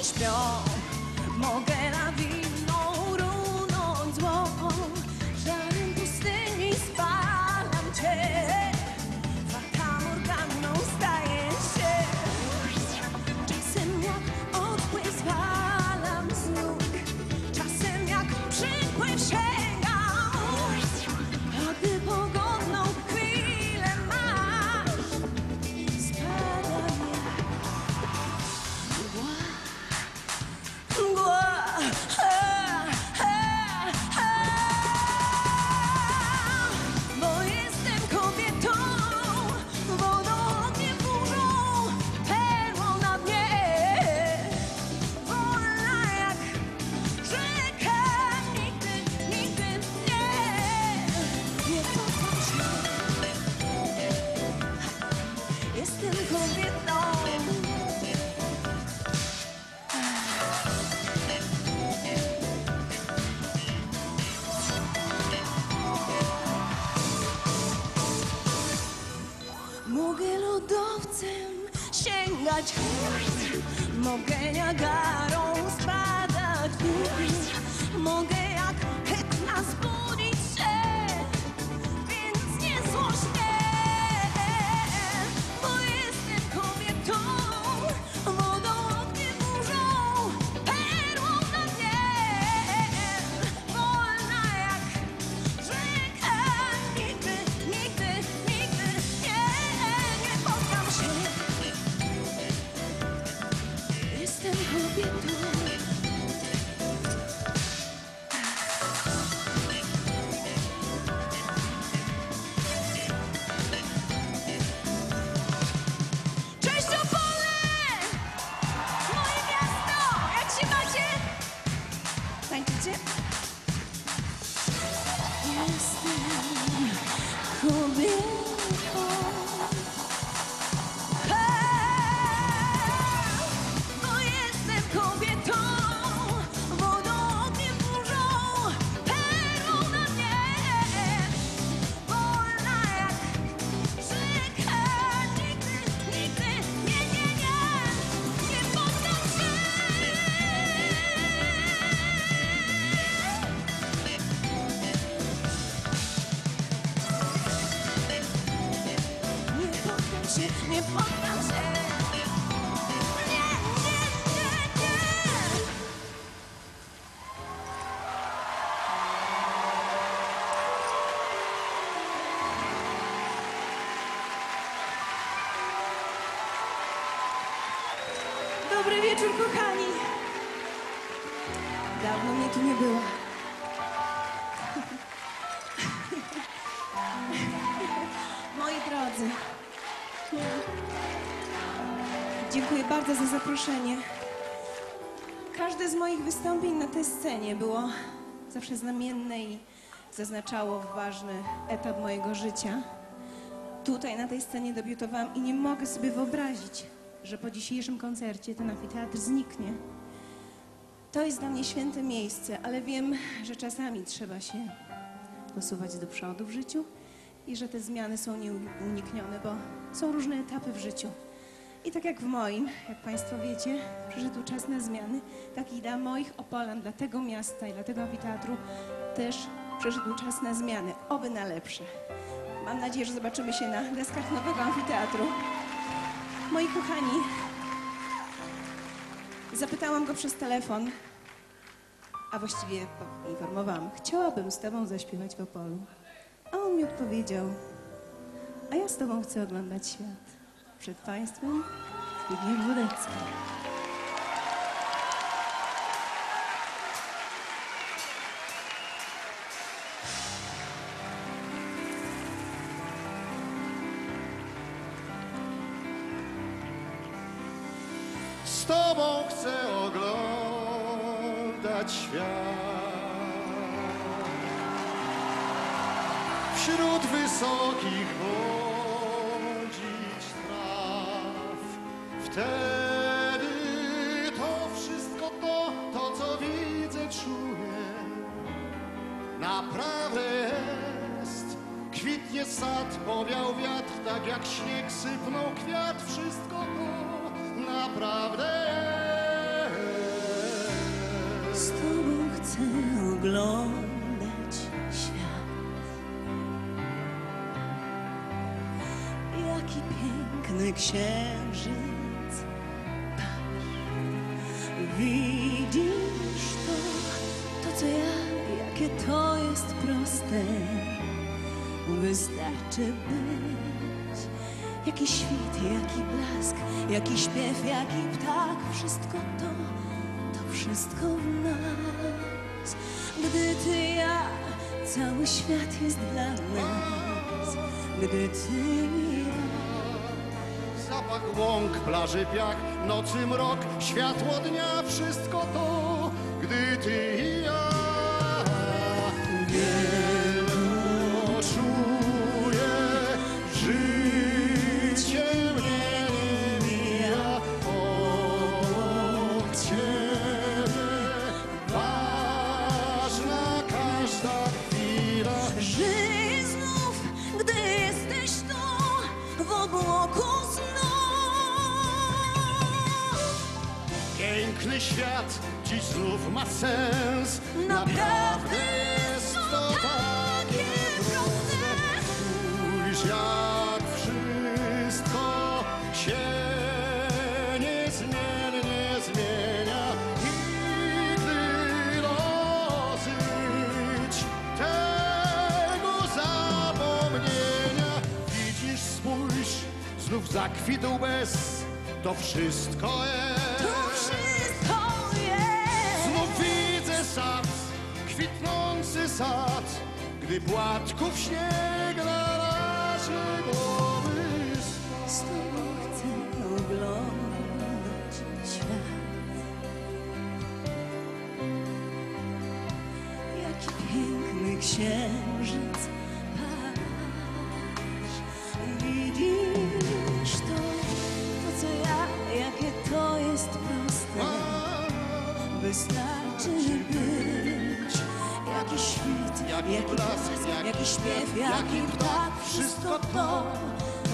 dni śpią. Mogę na Mogę lodowcem sięgać góry, mogę Niagarą spadać w mogę jak hetna zbudzić się, 这是波兰，我的家，我的家，再见，再见。Się, nie poddam się. Dobry wieczór, kochani. Dawno tu nie było. Moi drodzy, dziękuję bardzo za zaproszenie. Każde z moich wystąpień na tej scenie było zawsze znamienne i zaznaczało ważny etap mojego życia. Tutaj na tej scenie debiutowałam i nie mogę sobie wyobrazić, że po dzisiejszym koncercie ten amfiteatr zniknie. To jest dla mnie święte miejsce, ale wiem, że czasami trzeba się posuwać do przodu w życiu i że te zmiany są nieuniknione, bo są różne etapy w życiu. I tak jak w moim, jak Państwo wiecie, przyszedł czas na zmiany, tak i dla moich Opolan, dla tego miasta i dla tego amfiteatru też przyszedł czas na zmiany, oby na lepsze. Mam nadzieję, że zobaczymy się na deskach nowego amfiteatru. Moi kochani, zapytałam go przez telefon, a właściwie poinformowałam, chciałabym z Tobą zaśpiewać w Opolu. On mi odpowiedział, a ja z Tobą chcę oglądać świat. Przed Państwem Zbigniew Wódecki. Z tobą chcę oglądać świat. Wśród wysokich błądzić traw. Wtedy to wszystko to, to co widzę, czuję. Naprawdę jest. Kwitnie sad, powiał wiatr, tak jak śnieg sypnął kwiat. Wszystko to naprawdę piękny księżyc, patrz, widzisz to, to co ja, jakie to jest proste, wystarczy być. Jaki świt, jaki blask, jaki śpiew, jaki ptak, wszystko to, to wszystko w nas. Gdy ty, ja, cały świat jest dla nas. Gdy ty, ja, Zapach łąk, plaży piach, nocy mrok, światło dnia, wszystko to, gdy ty świat dziś znów ma sens. Naprawdę jest to takie proste. Spójrz jak wszystko się niezmiennie zmienia. I gdy dosyć tego zapomnienia, widzisz, spójrz, znów zakwitł bez. To wszystko jest. Sad, gdy płatków śnieg na nasze głowy spadł. Chcę oglądać świat. Jaki piękny księżyc, Jaki jaki blask, jaki jaki śpiew, jaki ptak, Wszystko to,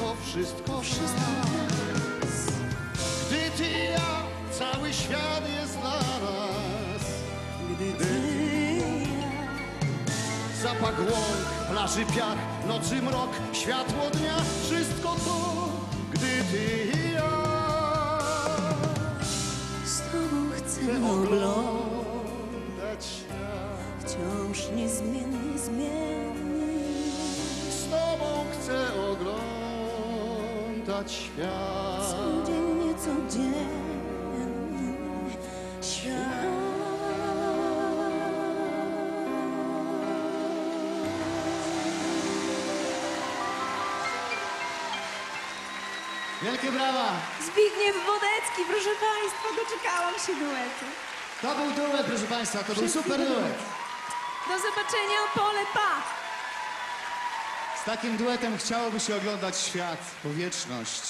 to wszystko wszystko nas Gdy ty i ja, cały świat jest dla nas. Gdy ty i ja Zapach łąk, plaży piach, nocy mrok, światło dnia, wszystko to, gdy ty i ja. z tobą chcę oglądać. Wciąż niezmiennie, zmiennie Z tobą chcę oglądać świat. Codziennie, codziennie Świat Wielkie brawa! Zbigniew Wodecki, proszę Państwa, doczekałam się duetu. To był duet, proszę Państwa, to był super duet. Do zobaczenia, Opole, pa! Z takim duetem chciałoby się oglądać świat po wieczność.